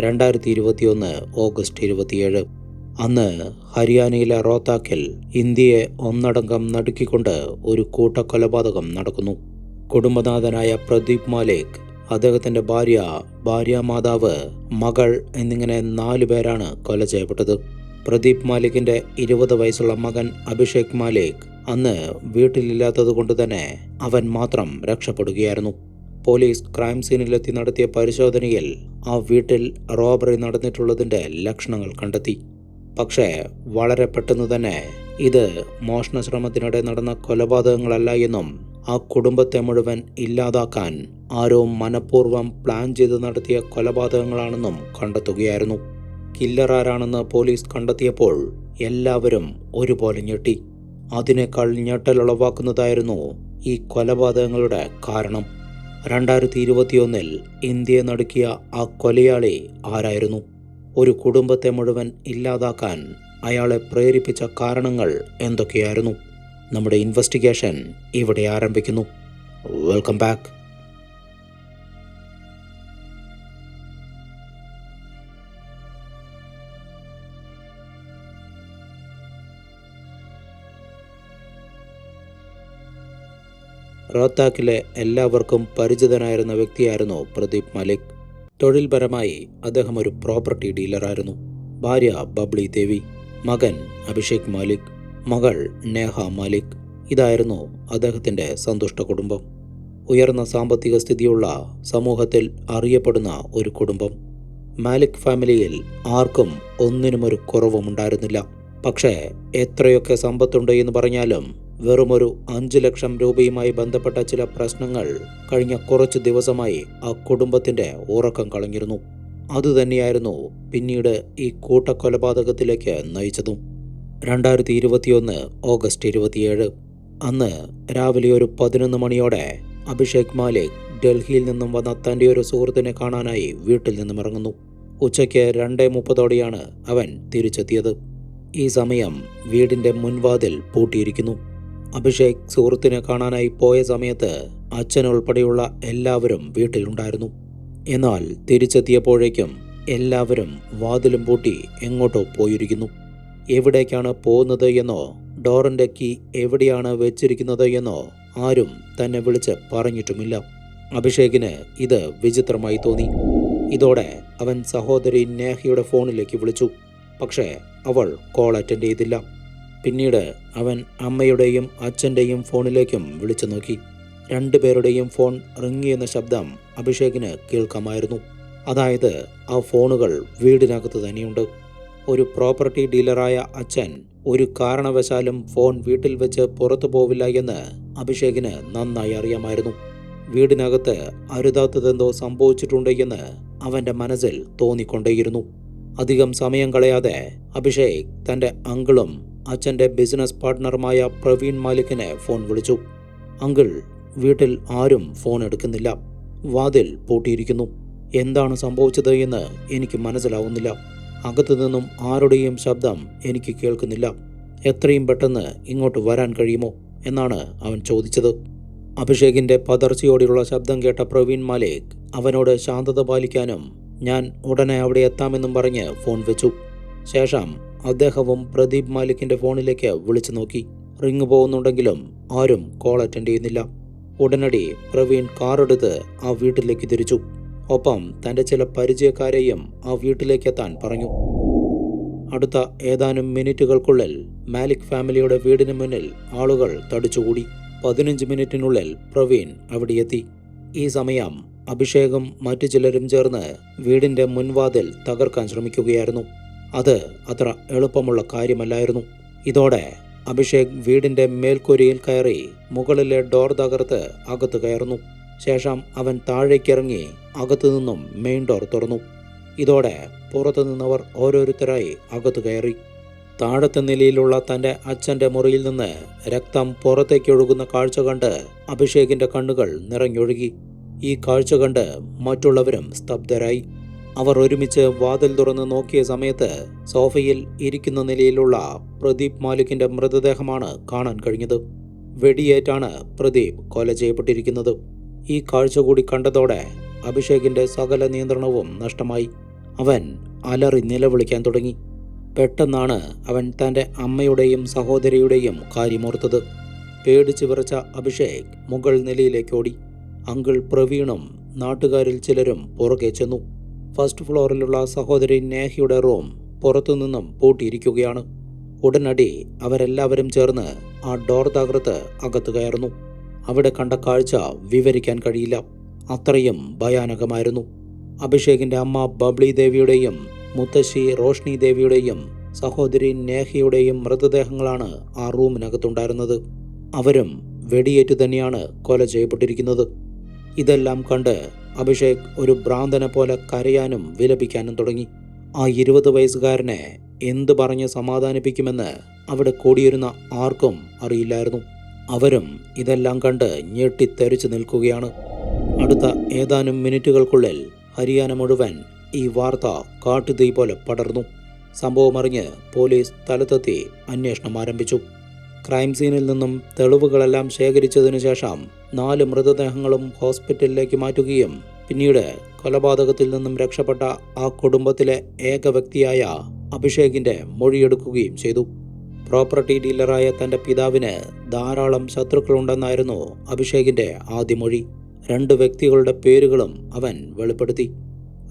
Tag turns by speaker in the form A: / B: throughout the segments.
A: രണ്ടായിരത്തി ഇരുപത്തിയൊന്ന് ഓഗസ്റ്റ് ഇരുപത്തിയേഴ്. അന്ന് ഹരിയാനയിലെ റോത്താക്കിൽ ഇന്ത്യയെ ഒന്നടങ്കം നടുക്കിക്കൊണ്ട് ഒരു കൂട്ടക്കൊലപാതകം നടക്കുന്നു. കുടുംബനാഥനായ പ്രദീപ് മാലിക് അദ്ദേഹത്തിന്റെ ഭാര്യ ഭാര്യ മാതാവ് മകൾ എന്നിങ്ങനെ നാലു പേരാണ് കൊല ചെയ്യപ്പെട്ടത്. പ്രദീപ് മാലിക്കിന്റെ ഇരുപത് വയസ്സുള്ള മകൻ അഭിഷേക് മാലിക് അന്ന് വീട്ടിലില്ലാത്തത് കൊണ്ട് തന്നെ അവൻ മാത്രം രക്ഷപ്പെടുകയായിരുന്നു. പോലീസ് ക്രൈം സീനിലെത്തി നടത്തിയ പരിശോധനയിൽ ആ വീട്ടിൽ റോബറി നടന്നിട്ടുള്ളതിന്റെ ലക്ഷണങ്ങൾ കണ്ടെത്തി. പക്ഷേ വളരെ പെട്ടെന്ന് തന്നെ ഇത് മോഷണ ശ്രമത്തിനിടെ നടന്ന കൊലപാതകങ്ങളല്ല എന്നും ആ കുടുംബത്തെ മുഴുവൻ ഇല്ലാതാക്കാൻ ആരോ മനഃപൂർവം പ്ലാൻ ചെയ്ത് നടത്തിയ കൊലപാതകങ്ങളാണെന്നും കണ്ടെത്തുകയായിരുന്നു. കില്ലർ ആരാണെന്ന് പോലീസ് കണ്ടെത്തിയപ്പോൾ എല്ലാവരും ഒരുപോലെ ഞെട്ടി. അതിനേക്കാൾ ഞെട്ടലുളവാക്കുന്നതായിരുന്നു ഈ കൊലപാതകങ്ങളുടെ കാരണം. രണ്ടായിരത്തി ഇരുപത്തിയൊന്നിൽ ഇന്ത്യയെ നടുക്കിയ ആ കൊലയാളി ആരായിരുന്നു? ഒരു കുടുംബത്തെ മുഴുവൻ ഇല്ലാതാക്കാൻ അയാളെ പ്രേരിപ്പിച്ച കാരണങ്ങൾ എന്തൊക്കെയായിരുന്നു? നമ്മുടെ ഇൻവെസ്റ്റിഗേഷൻ ഇവിടെ ആരംഭിക്കുന്നു. വെൽക്കം ബാക്ക് റോത്താക്കിലെ എല്ലാവർക്കും പരിചിതനായിരുന്ന വ്യക്തിയായിരുന്നു പ്രദീപ് മലിക്. തൊഴിൽപരമായി അദ്ദേഹം ഒരു പ്രോപ്പർട്ടി ഡീലറായിരുന്നു. ഭാര്യ ബബ്ലി ദേവി മകൻ അഭിഷേക് മാലിക് മകൾ നേഹ മാലിക്. ഇതായിരുന്നു അദ്ദേഹത്തിന്റെ സന്തുഷ്ട കുടുംബം. ഉയർന്ന സാമ്പത്തിക സ്ഥിതിയുള്ള സമൂഹത്തിൽ അറിയപ്പെടുന്ന ഒരു കുടുംബം. മാലിക് ഫാമിലിയിൽ ആർക്കും ഒന്നിനും ഒരു കുറവുമുണ്ടായിരുന്നില്ല. പക്ഷേ എത്രയൊക്കെ സമ്പത്തുണ്ട് എന്ന് പറഞ്ഞാലും വെറുമൊരു അഞ്ചു ലക്ഷം രൂപയുമായി ബന്ധപ്പെട്ട ചില പ്രശ്നങ്ങൾ കഴിഞ്ഞ കുറച്ച് ദിവസമായി ആ കുടുംബത്തിന്റെ ഉറക്കം കളഞ്ഞിരുന്നു. അതുതന്നെയായിരുന്നു പിന്നീട് ഈ കൂട്ടക്കൊലപാതകത്തിലേക്ക് നയിച്ചതും. രണ്ടായിരത്തി ഇരുപത്തിയൊന്ന് ഓഗസ്റ്റ് ഇരുപത്തിയേഴ്. അന്ന് രാവിലെ ഒരു പതിനൊന്ന് മണിയോടെ അഭിഷേക് മാലിക് ഡൽഹിയിൽ നിന്നും വന്ന തന്റെ ഒരു സുഹൃത്തിനെ കാണാനായി വീട്ടിൽ നിന്നും ഇറങ്ങുന്നു. ഉച്ചയ്ക്ക് രണ്ടേ മുപ്പതോടെയാണ് അവൻ തിരിച്ചെത്തിയത്. ഈ സമയം വീടിന്റെ മുൻവാതിൽ പൂട്ടിയിരിക്കുന്നു. അഭിഷേക് സുഹൃത്തിനെ കാണാനായി പോയ സമയത്ത് അച്ഛൻ ഉൾപ്പെടെയുള്ള എല്ലാവരും വീട്ടിലുണ്ടായിരുന്നു. എന്നാൽ തിരിച്ചെത്തിയപ്പോഴേക്കും എല്ലാവരും വാതിലും പൂട്ടി എങ്ങോട്ടോ പോയിരിക്കുന്നു. എവിടേക്കാണ് പോകുന്നത് എന്നോ ഡോറിന്റെ കീ എവിടെയാണ് വെച്ചിരിക്കുന്നത് എന്നോ ആരും തന്നെ വിളിച്ച് പറഞ്ഞിട്ടുമില്ല. അഭിഷേകിന് ഇത് വിചിത്രമായി തോന്നി. ഇതോടെ അവൻ സഹോദരി നേഹയുടെ ഫോണിലേക്ക് വിളിച്ചു. പക്ഷേ അവൾ കോൾ അറ്റൻഡ് ചെയ്തില്ല. പിന്നീട് അവൻ അമ്മയുടെയും അച്ഛന്റെയും ഫോണിലേക്കും വിളിച്ചു നോക്കി. രണ്ടുപേരുടെയും ഫോൺ റിങ് ചെയ്യുന്ന ശബ്ദം അഭിഷേകിന് കേൾക്കാമായിരുന്നു. അതായത് ആ ഫോണുകൾ വീടിനകത്ത് തന്നെയുണ്ട്. ഒരു പ്രോപ്പർട്ടി ഡീലറായ അച്ഛൻ ഒരു കാരണവശാലും ഫോൺ വീട്ടിൽ വെച്ച് പുറത്തു പോവില്ല എന്ന് അഭിഷേകിന് നന്നായി അറിയാമായിരുന്നു. വീടിനകത്ത് അരുതാത്തതെന്തോ സംഭവിച്ചിട്ടുണ്ട് എന്ന് അവന്റെ മനസ്സിൽ തോന്നിക്കൊണ്ടേയിരുന്നു. അധികം സമയം കളയാതെ അഭിഷേക് തന്റെ അങ്കിളും അച്ഛന്റെ ബിസിനസ് പാർട്ട്ണറുമായ പ്രവീൺ മാലിക്കിനെ ഫോൺ വിളിച്ചു. അങ്കിൾ വീട്ടിൽ ആരും ഫോൺ എടുക്കുന്നില്ല. വാതിൽ പൂട്ടിയിരിക്കുന്നു. എന്താണ് സംഭവിച്ചത് എന്ന് എനിക്ക് മനസ്സിലാവുന്നില്ല. അകത്തു നിന്നും ആരുടെയും ശബ്ദം എനിക്ക് കേൾക്കുന്നില്ല. എത്രയും പെട്ടെന്ന് ഇങ്ങോട്ട് വരാൻ കഴിയുമോ എന്നാണ് അവൻ ചോദിച്ചത്. അഭിഷേകിന്റെ പതർച്ചയോടെയുള്ള ശബ്ദം കേട്ട പ്രവീൺ മാലിക് അവനോട് ശാന്തത പാലിക്കാനും ഞാൻ ഉടനെ അവിടെ എത്താമെന്നും പറഞ്ഞ് ഫോൺ വെച്ചു. ശേഷം അദ്ദേഹവും പ്രദീപ് മാലിക്കിന്റെ ഫോണിലേക്ക് വിളിച്ചു നോക്കി. റിങ് പോകുന്നുണ്ടെങ്കിലും ആരും കോൾ അറ്റൻഡ് ചെയ്യുന്നില്ല. ഉടനടി പ്രവീൺ കാറെടുത്ത് ആ വീട്ടിലേക്ക് തിരിച്ചു. ഒപ്പം തന്റെ ചില പരിചയക്കാരെയും ആ വീട്ടിലേക്ക് എത്താൻ പറഞ്ഞു. അടുത്ത ഏതാനും മിനിറ്റുകൾക്കുള്ളിൽ മാലിക് ഫാമിലിയുടെ വീടിന് മുന്നിൽ ആളുകൾ തടിച്ചുകൂടി. പതിനഞ്ച് മിനിറ്റിനുള്ളിൽ പ്രവീൺ അവിടെ എത്തി. ഈ സമയം അഭിഷേകും മറ്റു ചിലരും ചേർന്ന് വീടിന്റെ മുൻവാതിൽ തകർക്കാൻ ശ്രമിക്കുകയായിരുന്നു. അത് അത്ര എളുപ്പമുള്ള കാര്യമല്ലായിരുന്നു. ഇതോടെ അഭിഷേക് വീടിന്റെ മേൽക്കൂരയിൽ കയറി മുകളിലെ ഡോർ തകർത്ത് അകത്ത് കയറുന്നു. ശേഷം അവൻ താഴേക്കിറങ്ങി അകത്തു നിന്നും മെയിൻ ഡോർ തുറന്നു. ഇതോടെ പുറത്തു നിന്നവർ ഓരോരുത്തരായി അകത്തു കയറി. താഴത്തെ നിലയിലുള്ള തന്റെ അച്ഛന്റെ മുറിയിൽ നിന്ന് രക്തം പുറത്തേക്ക് ഒഴുകുന്ന കാഴ്ച കണ്ട് അഭിഷേകിന്റെ കണ്ണുകൾ നിറഞ്ഞൊഴുകി. ഈ കാഴ്ച കണ്ട് മറ്റുള്ളവരും സ്തബ്ധരായി. അവർ ഒരുമിച്ച് വാതിൽ തുറന്ന് നോക്കിയ സമയത്ത് സോഫയിൽ ഇരിക്കുന്ന നിലയിലുള്ള പ്രദീപ് മാലിക്കിന്റെ മൃതദേഹമാണ് കാണാൻ കഴിഞ്ഞത്. വെടിയേറ്റാണ് പ്രദീപ് കൊല ചെയ്യപ്പെട്ടിരിക്കുന്നത്. ഈ കാഴ്ച കൂടി കണ്ടതോടെ അഭിഷേകിന്റെ സകല നിയന്ത്രണവും നഷ്ടമായി. അവൻ അലറി നിലവിളിക്കാൻ തുടങ്ങി. പെട്ടെന്നാണ് അവൻ തന്റെ അമ്മയുടെയും സഹോദരിയുടെയും കാര്യമോർത്തത് പേടിച്ചു വിറച്ച അഭിഷേക് മുകൾ നിലയിലേക്ക് ഓടി. അങ്കിൾ പ്രവീണും നാട്ടുകാരിൽ ചിലരും പുറകെ ചെന്നു. ഫസ്റ്റ് ഫ്ലോറിലുള്ള സഹോദരി നേഹയുടെ റൂം പുറത്തുനിന്നും പൂട്ടിയിരിക്കുകയാണ്. ഉടനടി അവരെല്ലാവരും ചേർന്ന് ആ ഡോർ തകർത്ത് അകത്ത് കയറുന്നു. അവിടെ കണ്ട കാഴ്ച വിവരിക്കാൻ കഴിയില്ല. അത്രയും ഭയാനകമായിരുന്നു. അഭിഷേകിന്റെ അമ്മ ബബ്ലി ദേവിയുടെയും മുത്തശ്ശി റോഷ്നി ദേവിയുടെയും സഹോദരി നേഹയുടെയും മൃതദേഹങ്ങളാണ് ആ റൂമിനകത്തുണ്ടായിരുന്നത്. അവരും വെടിയേറ്റ് തന്നെയാണ് കൊല ചെയ്യപ്പെട്ടിരിക്കുന്നത്. ഇതെല്ലാം കണ്ട് അഭിഷേക് ഒരു ഭ്രാന്തനെ പോലെ കരയാനും വിലപിക്കാനും തുടങ്ങി. ആ ഇരുപത് വയസ്സുകാരനെ എന്ത് പറഞ്ഞ് സമാധാനിപ്പിക്കുമെന്ന് അവിടെ കൂടിയിരുന്ന ആർക്കും അറിയില്ലായിരുന്നു. അവരും ഇതെല്ലാം കണ്ട് ഞെട്ടിത്തെറിച്ചു നിൽക്കുകയാണ്. അടുത്ത ഏതാനും മിനിറ്റുകൾക്കുള്ളിൽ ഹരിയാന മുഴുവൻ ഈ വാർത്ത കാട്ടുതീ പോലെ പടർന്നു. സംഭവമറിഞ്ഞ് പോലീസ് സ്ഥലത്തെത്തി അന്വേഷണം ആരംഭിച്ചു. ക്രൈം സീനിൽ നിന്നും തെളിവുകളെല്ലാം ശേഖരിച്ചതിനു ശേഷം നാല് മൃതദേഹങ്ങളും ഹോസ്പിറ്റലിലേക്ക് മാറ്റുകയും പിന്നീട് കൊലപാതകത്തിൽ നിന്നും രക്ഷപ്പെട്ട ആ കുടുംബത്തിലെ ഏക വ്യക്തിയായ അഭിഷേകിന്റെ മൊഴിയെടുക്കുകയും ചെയ്തു. പ്രോപ്പർട്ടി ഡീലറായ തന്റെ പിതാവിന് ധാരാളം ശത്രുക്കളുണ്ടെന്നായിരുന്നു അഭിഷേകിന്റെ ആദ്യ മൊഴി. രണ്ട് വ്യക്തികളുടെ പേരുകളും അവൻ വെളിപ്പെടുത്തി.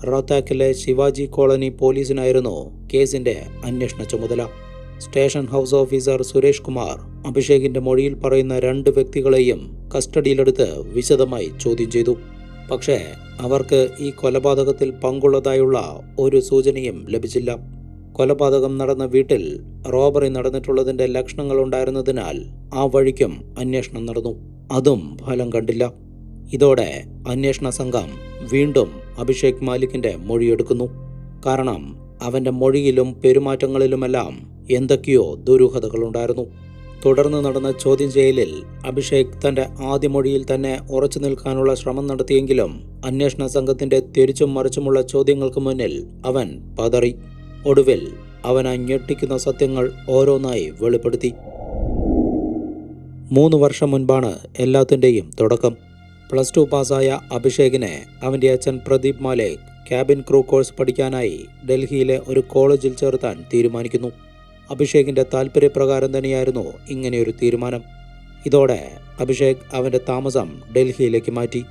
A: റോത്താക്കിലെ ശിവാജി കോളനി പോലീസിനായിരുന്നു കേസിന്റെ അന്വേഷണ ചുമതല. Station house officer Suresh Kumar അഭിഷേകിന്റെ മൊഴിയിൽ പറയുന്ന രണ്ട് വ്യക്തികളെയും കസ്റ്റഡിയിലെടുത്ത് വിശദമായി ചോദ്യം ചെയ്തു. പക്ഷേ അവർക്ക് ഈ കൊലപാതകത്തിൽ പങ്കുള്ളതായുള്ള ഒരു സൂചനയും ലഭിച്ചില്ല. കൊലപാതകം നടന്ന വീട്ടിൽ റോബറി നടന്നിട്ടുള്ളതിന്റെ ലക്ഷണങ്ങൾ ഉണ്ടായിരുന്നതിനാൽ ആ വഴിക്കും അന്വേഷണം നടന്നു. അതും ഫലം കണ്ടില്ല. ഇതോടെ അന്വേഷണ സംഘം വീണ്ടും അഭിഷേക് മാലിക്കിന്റെ മൊഴിയെടുക്കുന്നു കാരണം അവന്റെ മൊഴിയിലും പെരുമാറ്റങ്ങളിലുമെല്ലാം എന്തൊക്കെയോ ദുരൂഹതകളുണ്ടായിരുന്നു. തുടർന്ന് നടന്ന ചോദ്യം ചെയ്യലിൽ അഭിഷേക് തന്റെ ആദ്യ മൊഴിയിൽ തന്നെ ഉറച്ചു നിൽക്കാനുള്ള ശ്രമം നടത്തിയെങ്കിലും അന്വേഷണ സംഘത്തിന്റെ തിരിച്ചും മറിച്ചുമുള്ള ചോദ്യങ്ങൾക്ക് മുന്നിൽ അവൻ പതറി. ഒടുവിൽ അവൻ അഞ്ഞെട്ടിക്കുന്ന ഞെട്ടിക്കുന്ന സത്യങ്ങൾ ഓരോന്നായി വെളിപ്പെടുത്തി. മൂന്ന് വർഷം മുൻപാണ് എല്ലാത്തിന്റെയും തുടക്കം. പ്ലസ് ടു പാസ്സായ അഭിഷേകിനെ അവന്റെ അച്ഛൻ Pradeep Malek cabin crew course പഠിക്കാനായി ഡൽഹിയിലെ ഒരു കോളേജിൽ ചേർത്താൻ തീരുമാനിക്കുന്നു. അഭിഷേകിന്റെ താല്പര്യപ്രകാരം തന്നെയായിരുന്നു ഇങ്ങനെയൊരു തീരുമാനം. ഇതോടെ അഭിഷേക് അവന്റെ താമസം ഡൽഹിയിലേക്ക് മാറ്റി.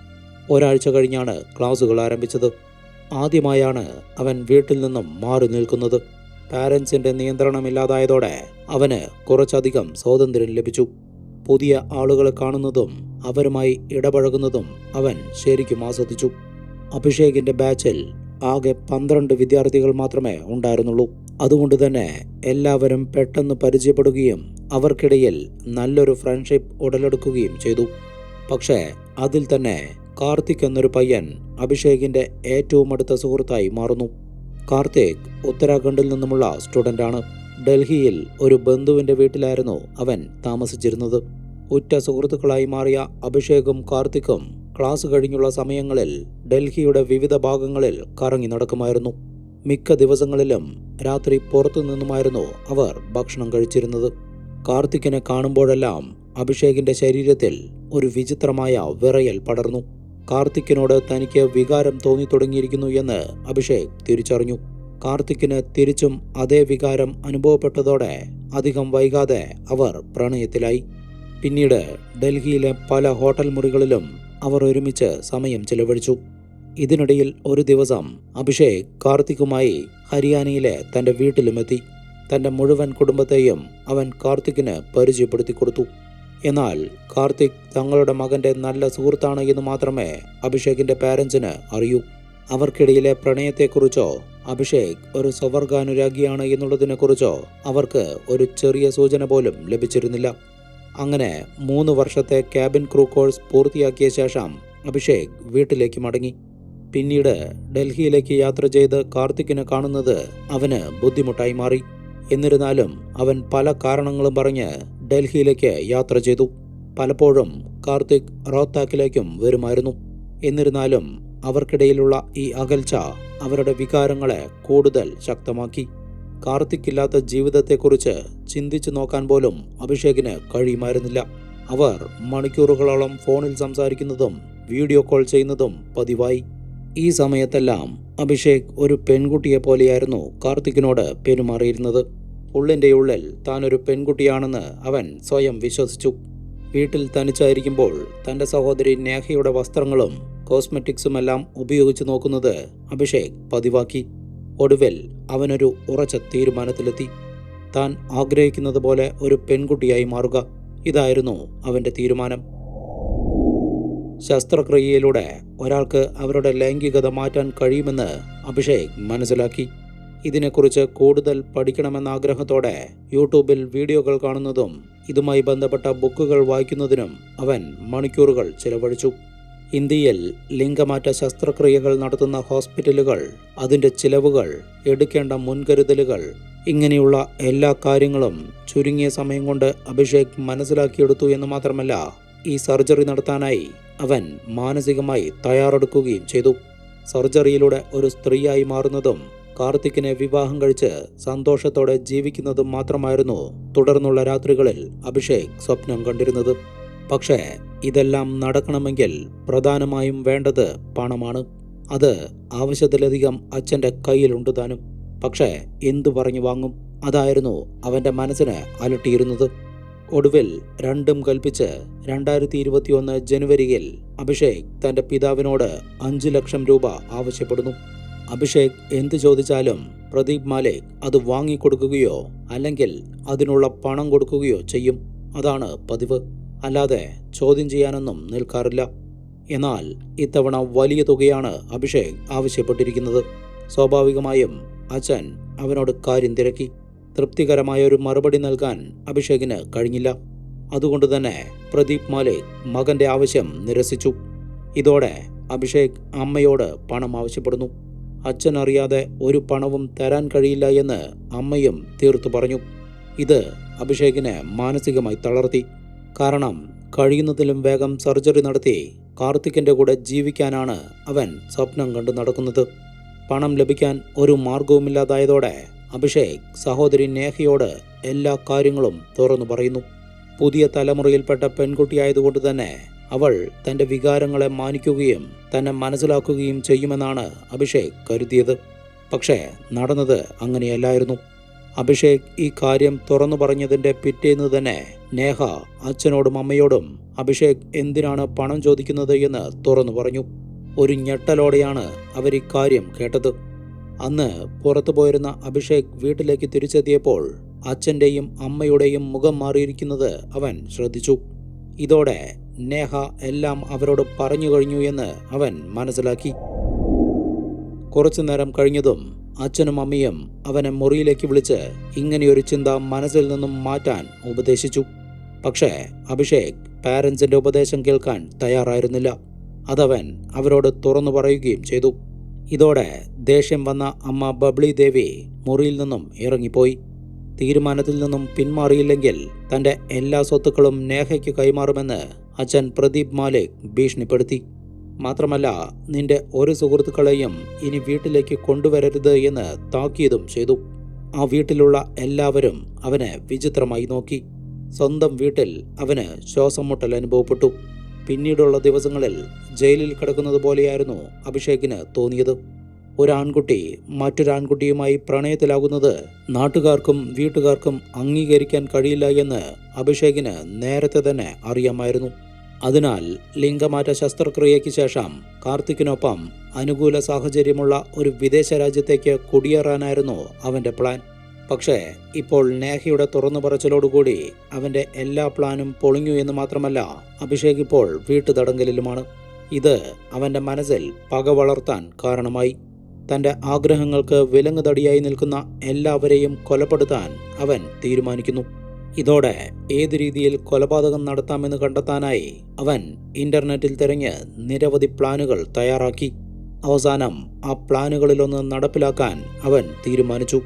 A: ഒരാഴ്ച കഴിഞ്ഞാണ് ക്ലാസുകൾ ആരംഭിച്ചത്. ആദ്യമായാണ് അവൻ വീട്ടിൽ നിന്നും മാറി നിൽക്കുന്നത്. പാരൻസിന്റെ നിയന്ത്രണമില്ലാതായതോടെ അവന് കുറച്ചധികം സ്വാതന്ത്ര്യം ലഭിച്ചു. പുതിയ ആളുകളെ കാണുന്നതും അവരുമായി ഇടപഴകുന്നതും അവൻ ശരിക്കും ആസ്വദിച്ചു. അഭിഷേകിന്റെ ബാച്ചിൽ ആകെ പന്ത്രണ്ട് വിദ്യാർത്ഥികൾ മാത്രമേ ഉണ്ടായിരുന്നുള്ളൂ. അതുകൊണ്ട് തന്നെ എല്ലാവരും പെട്ടെന്ന് പരിചയപ്പെടുകയും അവർക്കിടയിൽ നല്ലൊരു ഫ്രണ്ട്ഷിപ്പ് ഉടലെടുക്കുകയും ചെയ്തു. പക്ഷേ അതിൽ തന്നെ കാർത്തിക് എന്നൊരു പയ്യൻ അഭിഷേകിന്റെ ഏറ്റവും അടുത്ത സുഹൃത്തായി മാറുന്നു. കാർത്തിക് ഉത്തരാഖണ്ഡിൽ നിന്നുമുള്ള സ്റ്റുഡന്റാണ് ഡൽഹിയിൽ ഒരു ബന്ധുവിന്റെ വീട്ടിലായിരുന്നു അവൻ താമസിച്ചിരുന്നത്. ഉറ്റ സുഹൃത്തുക്കളായി മാറിയ അഭിഷേകും കാർത്തിക്കും ക്ലാസ് കഴിഞ്ഞുള്ള സമയങ്ങളിൽ ഡൽഹിയുടെ വിവിധ ഭാഗങ്ങളിൽ കറങ്ങി നടക്കുമായിരുന്നു. മിക്ക ദിവസങ്ങളിലും രാത്രി പുറത്തു നിന്നുമായിരുന്നു അവർ ഭക്ഷണം കഴിച്ചിരുന്നത്. കാർത്തിക്കിനെ കാണുമ്പോഴെല്ലാം അഭിഷേകിന്റെ ശരീരത്തിൽ ഒരു വിചിത്രമായ വിറയൽ പടർന്നു. കാർത്തിക്കിനോട് തനിക്ക് വികാരം തോന്നി തുടങ്ങിയിരിക്കുന്നു എന്ന് അഭിഷേക് തിരിച്ചറിഞ്ഞു. കാർത്തിക്കിന് തിരിച്ചും അതേ വികാരം അനുഭവപ്പെട്ടതോടെ അധികം വൈകാതെ അവർ പ്രണയത്തിലായി. പിന്നീട് ഡൽഹിയിലെ പല ഹോട്ടൽ മുറികളിലും അവർ ഒരുമിച്ച് സമയം ചെലവഴിച്ചു. ഇതിനിടയിൽ ഒരു ദിവസം അഭിഷേക് കാർത്തിക്കുമായി ഹരിയാനയിലെ തന്റെ വീട്ടിലുമെത്തി. തന്റെ മുഴുവൻ കുടുംബത്തെയും അവൻ കാർത്തിക്കിന് പരിചയപ്പെടുത്തി കൊടുത്തു. എന്നാൽ കാർത്തിക് തങ്ങളുടെ മകന്റെ നല്ല സുഹൃത്താണ് എന്ന് മാത്രമേ അഭിഷേകിന്റെ പാരൻസിന് അറിയൂ. അവർക്കിടയിലെ പ്രണയത്തെക്കുറിച്ചോ അഭിഷേക് ഒരു സ്വവർഗാനുരാഗിയാണ് എന്നുള്ളതിനെക്കുറിച്ചോ അവർക്ക് ഒരു ചെറിയ സൂചന പോലും ലഭിച്ചിരുന്നില്ല. അങ്ങനെ മൂന്ന് വർഷത്തെ ക്യാബിൻ ക്രൂ കോഴ്സ് പൂർത്തിയാക്കിയ ശേഷം അഭിഷേക് വീട്ടിലേക്ക് മടങ്ങി. പിന്നീട് ഡൽഹിയിലേക്ക് യാത്ര ചെയ്ത് കാർത്തിക്കിനെ കാണുന്നത് അവന് ബുദ്ധിമുട്ടായി മാറി. എന്നിരുന്നാലും അവൻ പല കാരണങ്ങളും പറഞ്ഞ് ഡൽഹിയിലേക്ക് യാത്ര ചെയ്തു. പലപ്പോഴും കാർത്തിക് റോത്താക്കിലേക്കും വരുമായിരുന്നു. എന്നിരുന്നാലും അവർക്കിടയിലുള്ള ഈ അകൽച്ച അവരുടെ വികാരങ്ങളെ കൂടുതൽ ശക്തമാക്കി. കാർത്തിക്കില്ലാത്ത ജീവിതത്തെക്കുറിച്ച് ചിന്തിച്ചു നോക്കാൻ പോലും അഭിഷേകിന് കഴിയുമായിരുന്നില്ല. അവർ മണിക്കൂറുകളോളം ഫോണിൽ സംസാരിക്കുന്നതും വീഡിയോ കോൾ ചെയ്യുന്നതും പതിവായി. ഈ സമയത്തെല്ലാം അഭിഷേക് ഒരു പെൺകുട്ടിയെ പോലെയായിരുന്നു കാർത്തിക്കിനോട് പെരുമാറിയിരുന്നത്. ഉള്ളിന്റെ ഉള്ളിൽ താൻ ഒരു പെൺകുട്ടിയാണെന്ന് അവൻ സ്വയം വിശ്വസിച്ചു. വീട്ടിൽ തനിച്ചായിരിക്കുമ്പോൾ തന്റെ സഹോദരി നേഹയുടെ വസ്ത്രങ്ങളും കോസ്മെറ്റിക്സുമെല്ലാം ഉപയോഗിച്ച് നോക്കുന്നത് അഭിഷേക് പതിവാക്കി. ഒടുവിൽ അവനൊരു ഉറച്ച തീരുമാനത്തിലെത്തി. താൻ ആഗ്രഹിക്കുന്നത് പോലെ ഒരു പെൺകുട്ടിയായി മാറുക. ഇതായിരുന്നു അവന്റെ തീരുമാനം. ശസ്ത്രക്രിയയിലൂടെ ഒരാൾക്ക് അവരുടെ ലൈംഗികത മാറ്റാൻ കഴിയുമെന്ന് അഭിഷേക് മനസ്സിലാക്കി. ഇതിനെക്കുറിച്ച് കൂടുതൽ പഠിക്കണമെന്ന ആഗ്രഹത്തോടെ യൂട്യൂബിൽ വീഡിയോകൾ കാണുന്നതും ഇതുമായി ബന്ധപ്പെട്ട ബുക്കുകൾ വായിക്കുന്നതിനും അവൻ മണിക്കൂറുകൾ ചിലവഴിച്ചു. ഇന്ത്യയിൽ ലിംഗമാറ്റ ശസ്ത്രക്രിയകൾ നടത്തുന്ന ഹോസ്പിറ്റലുകൾ അതിന്റെ ചിലവുകൾ എടുക്കേണ്ട മുൻകരുതലുകൾ ഇങ്ങനെയുള്ള എല്ലാ കാര്യങ്ങളും ചുരുങ്ങിയ സമയം കൊണ്ട് അഭിഷേക് മനസ്സിലാക്കിയെടുത്തു എന്ന് മാത്രമല്ല ഈ സർജറി നടത്താനായി അവൻ മാനസികമായി തയ്യാറെടുക്കുകയും ചെയ്തു. സർജറിയിലൂടെ ഒരു സ്ത്രീയായി മാറുന്നതും കാർത്തിക്കിനെ വിവാഹം കഴിച്ച് സന്തോഷത്തോടെ ജീവിക്കുന്നതും മാത്രമായിരുന്നു തുടർന്നുള്ള രാത്രികളിൽ അഭിഷേക് സ്വപ്നം കണ്ടിരുന്നത്. പക്ഷേ ഇതെല്ലാം നടക്കണമെങ്കിൽ പ്രധാനമായും വേണ്ടത് പണമാണ്. അത് ആവശ്യത്തിലധികം അച്ഛന്റെ കയ്യിലുണ്ട് താനും. പക്ഷേ എന്തു പറഞ്ഞു വാങ്ങും? അതായിരുന്നു അവന്റെ മനസ്സിനെ അലട്ടിയിരുന്നത്. ഒടുവിൽ രണ്ടും കൽപ്പിച്ച് രണ്ടായിരത്തി ഇരുപത്തിയൊന്ന് ജനുവരിയിൽ അഭിഷേക് തന്റെ പിതാവിനോട് അഞ്ചു ലക്ഷം രൂപ ആവശ്യപ്പെടുന്നു. അഭിഷേക് എന്തു ചോദിച്ചാലും പ്രദീപ് മാലിക് അത് വാങ്ങിക്കൊടുക്കുകയോ അല്ലെങ്കിൽ അതിനുള്ള പണം കൊടുക്കുകയോ ചെയ്യും. അതാണ് പതിവ്. അല്ലാതെ ചോദ്യം ചെയ്യാനൊന്നും നിൽക്കാറില്ല. എന്നാൽ ഇത്തവണ വലിയ തുകയാണ് അഭിഷേക് ആവശ്യപ്പെട്ടിരിക്കുന്നത്. സ്വാഭാവികമായും അച്ഛൻ അവനോട് കാര്യം തിരക്കി. തൃപ്തികരമായ ഒരു മറുപടി നൽകാൻ അഭിഷേകിന് കഴിഞ്ഞില്ല. അതുകൊണ്ട് തന്നെ പ്രദീപ് മാലിക് മകന്റെ ആവശ്യം നിരസിച്ചു. ഇതോടെ അഭിഷേക് അമ്മയോട് പണം ആവശ്യപ്പെടുന്നു. അച്ഛൻ അറിയാതെ ഒരു പണവും തരാൻ കഴിയില്ല എന്ന് അമ്മയും തീർത്തു പറഞ്ഞു. ഇത് അഭിഷേകിനെ മാനസികമായി തളർത്തി. കാരണം കഴിയുന്നതിലും വേഗം സർജറി നടത്തി കാർത്തിക്കിന്റെ കൂടെ ജീവിക്കാനാണ് അവൻ സ്വപ്നം കണ്ടു നടക്കുന്നത്. പണം ലഭിക്കാൻ ഒരു മാർഗവുമില്ലാതായതോടെ അഭിഷേക് സഹോദരി നേഹയോട് എല്ലാ കാര്യങ്ങളും തുറന്നു പറയുന്നു. പുതിയ തലമുറയിൽപ്പെട്ട പെൺകുട്ടിയായതുകൊണ്ട് തന്നെ അവൾ തന്റെ വികാരങ്ങളെ മാനിക്കുകയും തന്നെ മനസ്സിലാക്കുകയും ചെയ്യുമെന്നാണ് അഭിഷേക് കരുതിയത്. പക്ഷേ നടന്നത് അങ്ങനെയല്ലായിരുന്നു. അഭിഷേക് ഈ കാര്യം തുറന്നു പറഞ്ഞതിന്റെ പിറ്റേന്ന് തന്നെ നേഹ അച്ഛനോടും അമ്മയോടും അഭിഷേക് എന്തിനാണ് പണം ചോദിക്കുന്നത് എന്ന് തുറന്നു പറഞ്ഞു. ഒരു ഞെട്ടലോടെയാണ് അവർ ഇക്കാര്യം കേട്ടത്. അന്ന് പുറത്തു പോയിരുന്ന അഭിഷേക് വീട്ടിലേക്ക് തിരിച്ചെത്തിയപ്പോൾ അച്ഛന്റെയും അമ്മയുടെയും മുഖം മാറിയിരിക്കുന്നത് അവൻ ശ്രദ്ധിച്ചു. ഇതോടെ നേഹ എല്ലാം അവരോട് പറഞ്ഞു കഴിഞ്ഞു എന്ന് അവൻ മനസ്സിലാക്കി. കുറച്ചു നേരം കഴിഞ്ഞതും അച്ഛനും അമ്മയും അവനെ മുറിയിലേക്ക് വിളിച്ച് ഇങ്ങനെയൊരു ചിന്ത മനസ്സിൽ നിന്നും മാറ്റാൻ ഉപദേശിച്ചു. പക്ഷേ അഭിഷേക് പാരൻസിന്റെ ഉപദേശം കേൾക്കാൻ തയ്യാറായിരുന്നില്ല. അതവൻ അവരോട് തുറന്നു പറയുകയും ചെയ്തു. ഇതോടെ ദേഷ്യം വന്ന അമ്മ ബബ്ലി ദേവി മുറിയിൽ നിന്നും ഇറങ്ങിപ്പോയി. തീരുമാനത്തിൽ നിന്നും പിന്മാറിയില്ലെങ്കിൽ തന്റെ എല്ലാ സ്വത്തുക്കളും നേഹയ്ക്ക് കൈമാറുമെന്ന് അച്ഛൻ പ്രദീപ് മാലിക് ഭീഷണിപ്പെടുത്തി. മാത്രമല്ല നിന്റെ ഒരു സുഹൃത്തുക്കളെയും ഇനി വീട്ടിലേക്ക് കൊണ്ടുവരരുത് എന്ന് താക്കീതും ചെയ്തു. ആ വീട്ടിലുള്ള എല്ലാവരും അവനെ വിചിത്രമായി നോക്കി. സ്വന്തം വീട്ടിൽ അവന് ശ്വാസം മുട്ടൽ അനുഭവപ്പെട്ടു. പിന്നീടുള്ള ദിവസങ്ങളിൽ ജയിലിൽ കിടക്കുന്നത് പോലെയായിരുന്നു അഭിഷേകിന് തോന്നിയത്. ഒരാൺകുട്ടി മറ്റൊരാൺകുട്ടിയുമായി പ്രണയത്തിലാകുന്നത് നാട്ടുകാർക്കും വീട്ടുകാർക്കും അംഗീകരിക്കാൻ കഴിയില്ല എന്ന് അഭിഷേകിന് നേരത്തെ തന്നെ അറിയാമായിരുന്നു. അതിനാൽ ലിംഗമാറ്റ ശസ്ത്രക്രിയയ്ക്ക് ശേഷം കാർത്തിക്കിനൊപ്പം അനുകൂല സാഹചര്യമുള്ള ഒരു വിദേശ രാജ്യത്തേക്ക് കുടിയേറാനായിരുന്നു അവന്റെ പ്ലാൻ. പക്ഷേ ഇപ്പോൾ നേഹയുടെ തുറന്നു പറച്ചിലോടുകൂടി അവന്റെ എല്ലാ പ്ലാനും പൊളിഞ്ഞു എന്ന് മാത്രമല്ല അഭിഷേക് ഇപ്പോൾ വീട്ടുതടങ്കലിലുമാണ്. ഇത് അവന്റെ മനസ്സിൽ പക വളർത്താൻ കാരണമായി. തന്റെ ആഗ്രഹങ്ങൾക്ക് വിലങ്ങുതടിയായി നിൽക്കുന്ന എല്ലാവരെയും കൊലപ്പെടുത്താൻ അവൻ തീരുമാനിക്കുന്നു. ഇതോടെ ഏത് രീതിയിൽ കൊലപാതകം നടത്താമെന്ന് കണ്ടെത്താനായി അവൻ ഇന്റർനെറ്റിൽ തിരഞ്ഞ് നിരവധി പ്ലാനുകൾ തയ്യാറാക്കി. അവസാനം ആ പ്ലാനുകളിലൊന്ന് നടപ്പിലാക്കാൻ അവൻ തീരുമാനിച്ചു.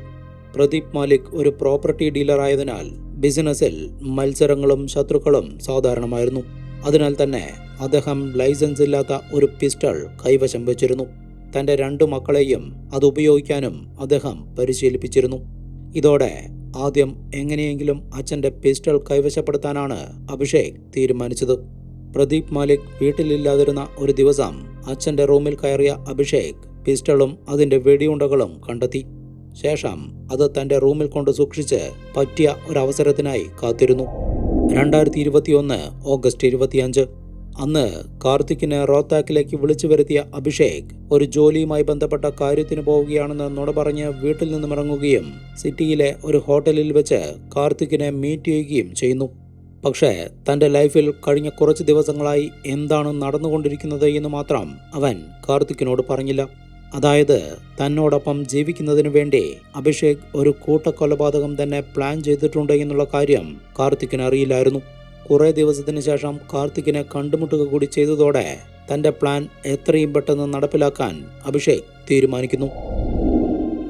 A: പ്രദീപ് മാലിക് ഒരു പ്രോപ്പർട്ടി ഡീലർ ആയതിനാൽ ബിസിനസ്സിൽ മത്സരങ്ങളും ശത്രുക്കളും സാധാരണമായിരുന്നു. അതിനാൽ തന്നെ അദ്ദേഹം ലൈസൻസ് ഇല്ലാത്ത ഒരു പിസ്റ്റൾ കൈവശം വെച്ചിരുന്നു. തന്റെ രണ്ടു മക്കളെയും അത് ഉപയോഗിക്കാനും അദ്ദേഹം പരിശീലിപ്പിച്ചിരുന്നു. ഇതോടെ ആദ്യം എങ്ങനെയെങ്കിലും അച്ഛന്റെ പിസ്റ്റൾ കൈവശപ്പെടുത്താനാണ് അഭിഷേക് തീരുമാനിച്ചത്. പ്രദീപ് മാലിക് വീട്ടിലില്ലാതിരുന്ന ഒരു ദിവസം അച്ഛന്റെ റൂമിൽ കയറിയ അഭിഷേക് പിസ്റ്റളും അതിന്റെ വെടിയുണ്ടകളും കണ്ടെത്തി. ശേഷം അത് തന്റെ റൂമിൽ കൊണ്ട് സൂക്ഷിച്ച് പറ്റിയ ഒരവസരത്തിനായി കാത്തിരുന്നു. രണ്ടായിരത്തി ഇരുപത്തിയൊന്ന് ഓഗസ്റ്റ് ഇരുപത്തിയഞ്ച്. അന്ന് കാർത്തിക്കിനെ റോത്താക്കിലേക്ക് വിളിച്ചു വരുത്തിയ അഭിഷേക് ഒരു ജോലിയുമായി ബന്ധപ്പെട്ട കാര്യത്തിന് പോവുകയാണെന്ന് നുണ പറഞ്ഞ് വീട്ടിൽ നിന്നും ഇറങ്ങുകയും സിറ്റിയിലെ ഒരു ഹോട്ടലിൽ വെച്ച് കാർത്തിക്കിനെ മീറ്റ് ചെയ്യുകയും ചെയ്യുന്നു. പക്ഷേ തന്റെ ലൈഫിൽ കഴിഞ്ഞ കുറച്ച് ദിവസങ്ങളായി എന്താണ് നടന്നുകൊണ്ടിരിക്കുന്നത് എന്ന് മാത്രം അവൻ കാർത്തിക്കിനോട് പറഞ്ഞില്ല. അതായത് തന്നോടൊപ്പം ജീവിക്കുന്നതിനു വേണ്ടി അഭിഷേക് ഒരു കൂട്ടക്കൊലപാതകം തന്നെ പ്ലാൻ ചെയ്തിട്ടുണ്ട് എന്നുള്ള കാര്യം കാർത്തിക്കിന് അറിയില്ലായിരുന്നു. കുറേ ദിവസത്തിന് ശേഷം കാർത്തിക്കിനെ കണ്ടുമുട്ടുക കൂടി ചെയ്തതോടെ തന്റെ പ്ലാൻ എത്രയും പെട്ടെന്ന് നടപ്പിലാക്കാൻ അഭിഷേക് തീരുമാനിക്കുന്നു.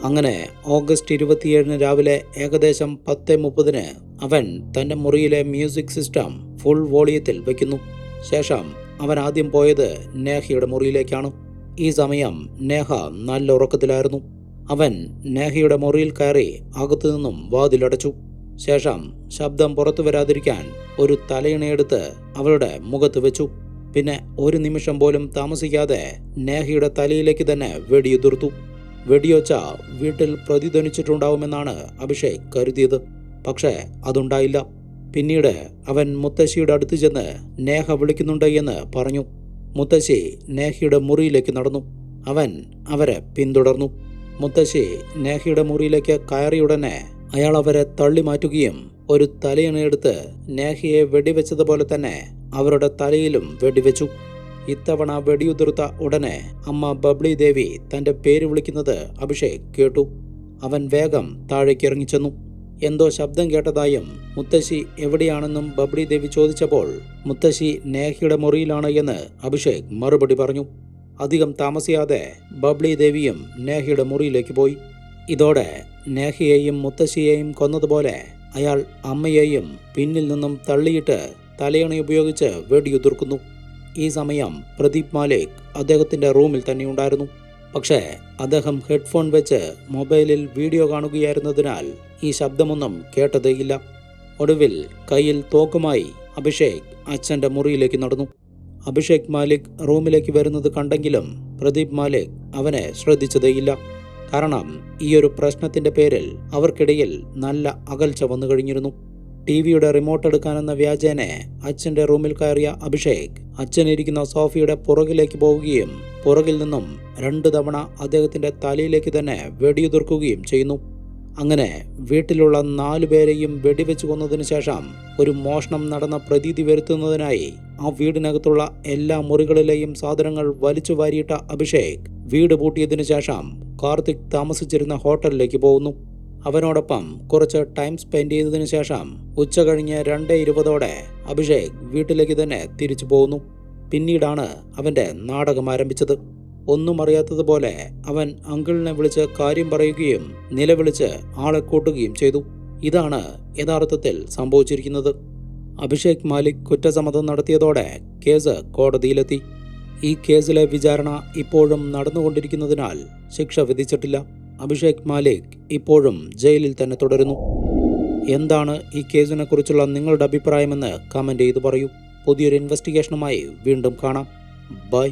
A: അങ്ങനെ ഓഗസ്റ്റ് ഇരുപത്തിയേഴിന് രാവിലെ ഏകദേശം പത്ത് മുപ്പതിന് അവൻ തന്റെ മുറിയിലെ മ്യൂസിക് സിസ്റ്റം ഫുൾ വോളിയത്തിൽ വയ്ക്കുന്നു ശേഷം അവൻ ആദ്യം പോയത് നേഹയുടെ മുറിയിലേക്കാണ്. ഈ സമയം നേഹ നല്ല ഉറക്കത്തിലായിരുന്നു. അവൻ നേഹയുടെ മുറിയിൽ കയറി അകത്തു നിന്നും വാതിലടച്ചു ശേഷം ശബ്ദം പുറത്തു വരാതിരിക്കാൻ ഒരു തലയിണയെടുത്ത് അവളുടെ മുഖത്ത് വെച്ചു. പിന്നെ ഒരു നിമിഷം പോലും താമസിക്കാതെ നേഹയുടെ തലയിലേക്ക് തന്നെ വെടിയുതിർത്തു. വെടിയൊച്ച വീട്ടിൽ പ്രതിധ്വനിച്ചിട്ടുണ്ടാവുമെന്നാണ് അഭിഷേക് കരുതിയത്. പക്ഷേ അതുണ്ടായില്ല. പിന്നീട് അവൻ മുത്തശ്ശിയുടെ അടുത്ത് ചെന്ന് നേഹ വിളിക്കുന്നുണ്ട് എന്ന് പറഞ്ഞു. മുത്തശ്ശി നേഹയുടെ മുറിയിലേക്ക് നടന്നു. അവൻ അവരെ പിന്തുടർന്നു. മുത്തശ്ശി നേഹയുടെ മുറിയിലേക്ക് കയറിയുടനെ അയാൾ അവരെ തള്ളി മാറ്റുകയും ഒരു തലയിണയെടുത്ത് നേഹയെ വെടിവെച്ചതുപോലെ തന്നെ അവരുടെ തലയിലും വെടിവെച്ചു. ഇത്തവണ വെടിയുതിർത്ത ഉടനെ അമ്മ ബബ്ലി ദേവി തന്റെ പേര് വിളിക്കുന്നത് അഭിഷേക് കേട്ടു. അവൻ വേഗം താഴേക്ക് ഇറങ്ങിച്ചെന്നു. എന്തോ ശബ്ദം കേട്ടതായും മുത്തശ്ശി എവിടെയാണെന്നും ബബ്ലി ദേവി ചോദിച്ചപ്പോൾ മുത്തശ്ശി നേഹയുടെ മുറിയിലാണ് എന്ന് അഭിഷേക് മറുപടി പറഞ്ഞു. അധികം താമസിയാതെ ബബ്ലി ദേവിയും നേഹയുടെ മുറിയിലേക്ക് പോയി. ഇതോടെ നേഹയെയും മുത്തശ്ശിയെയും കൊന്നതുപോലെ അയാൾ അമ്മയെയും പിന്നിൽ നിന്നും തള്ളിയിട്ട് തലയണ ഉപയോഗിച്ച് വെടിയുതിർക്കുന്നു. ഈ സമയം പ്രദീപ് മാലിക് അദ്ദേഹത്തിന്റെ റൂമിൽ തന്നെയുണ്ടായിരുന്നു പക്ഷേ അദ്ദേഹം ഹെഡ്ഫോൺ വെച്ച് മൊബൈലിൽ വീഡിയോ കാണുകയായിരുന്നതിനാൽ ഈ ശബ്ദമൊന്നും കേട്ടതേയില്ല ഒടുവിൽ കയ്യിൽ തോക്കുമായി അഭിഷേക് അച്ഛന്റെ മുറിയിലേക്ക് നടന്നു. അഭിഷേക് മാലിക് റൂമിലേക്ക് വരുന്നത് കണ്ടെങ്കിലും പ്രദീപ് മാലിക് അവനെ ശ്രദ്ധിച്ചതേയില്ല കാരണം ഈ ഒരു പ്രശ്നത്തിന്റെ പേരിൽ അവർക്കിടയിൽ നല്ല അകൽച്ച വന്നു കഴിഞ്ഞിരുന്നു. ടി വിയുടെ റിമോട്ട് എടുക്കാനെന്ന വ്യാജേനെ അച്ഛന്റെ റൂമിൽ കയറിയ അഭിഷേക് അച്ഛനിരിക്കുന്ന സോഫിയുടെ പുറകിലേക്ക് പോവുകയും പുറകിൽ നിന്നും രണ്ടു തവണ അദ്ദേഹത്തിന്റെ തലയിലേക്ക് തന്നെ വെടിയുതിർക്കുകയും ചെയ്യുന്നു. അങ്ങനെ വീട്ടിലുള്ള നാലു പേരെയും വെടിവെച്ച് കൊന്നതിന് ശേഷം ഒരു മോഷണം നടന്ന പ്രതീതി വരുത്തുന്നതിനായി ആ വീടിനകത്തുള്ള എല്ലാ മുറികളിലെയും സാധനങ്ങൾ വലിച്ചു വാരിയിട്ട അഭിഷേക് വീട് പൂട്ടിയതിനു ശേഷം കാർത്തിക് താമസിച്ചിരുന്ന ഹോട്ടലിലേക്ക് പോകുന്നു. അവനോടൊപ്പം കുറച്ച് ടൈം സ്പെൻഡ് ചെയ്തതിനു ശേഷം ഉച്ച കഴിഞ്ഞ് രണ്ട് ഇരുപതോടെ അഭിഷേക് വീട്ടിലേക്ക് തന്നെ തിരിച്ചു പോകുന്നു. പിന്നീടാണ് അവന്റെ നാടകം ആരംഭിച്ചത്. ഒന്നും അറിയാത്തതുപോലെ അവൻ അങ്കിളിനെ വിളിച്ച് കാര്യം പറയുകയും നിലവിളിച്ച് ആളെ കൂട്ടുകയും ചെയ്തു. ഇതാണ് യഥാർത്ഥത്തിൽ സംഭവിച്ചിരിക്കുന്നത്. അഭിഷേക് മാലിക് കുറ്റസമ്മതം നടത്തിയതോടെ കേസ് കോടതിയിലെത്തി. ഈ കേസിലെ വിചാരണ ഇപ്പോഴും നടന്നുകൊണ്ടിരിക്കുന്നതിനാൽ ശിക്ഷ വിധിച്ചിട്ടില്ല. അഭിഷേക് മാലിക് ഇപ്പോഴും ജയിലിൽ തന്നെ തുടരുന്നു. എന്താണ് ഈ കേസിനെ കുറിച്ചുള്ള നിങ്ങളുടെ അഭിപ്രായമെന്ന് കമന്റ് ചെയ്തു പറയൂ. പുതിയൊരു ഇൻവെസ്റ്റിഗേഷനുമായി വീണ്ടും കാണാം. ബൈ.